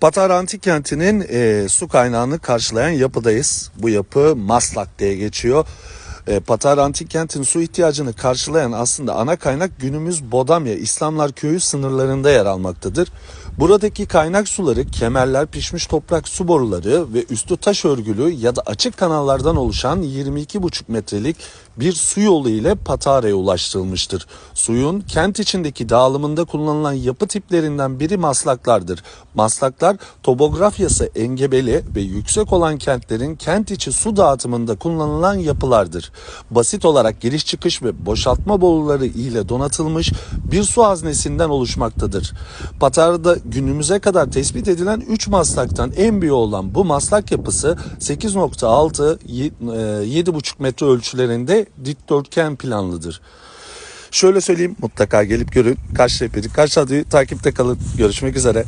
Patara Antik Kenti'nin e, su kaynağını karşılayan yapıdayız. Bu yapı Maslak diye geçiyor. E, Patara Antik Kenti'nin su ihtiyacını karşılayan aslında ana kaynak günümüz Bodamya İslamlar Köyü sınırlarında yer almaktadır. Buradaki kaynak suları kemerler, pişmiş toprak su boruları ve üstü taş örgülü ya da açık kanallardan oluşan 22,5 metrelik bir su yolu ile Patara'ya ulaştırılmıştır. Suyun kent içindeki dağılımında kullanılan yapı tiplerinden biri maslaklardır. Maslaklar topografyası engebeli ve yüksek olan kentlerin kent içi su dağıtımında kullanılan yapılardır. Basit olarak giriş çıkış ve boşaltma boruları ile donatılmış bir su haznesinden oluşmaktadır. Patara'da günümüze kadar tespit edilen 3 maslaktan en büyüğü olan bu maslak yapısı 8.6 7.5 metre ölçülerinde dikdörtgen planlıdır. Şöyle söyleyeyim mutlaka gelip görün. Kaç Rehberi, Kaç Radyo'yu takipte kalın. Görüşmek üzere.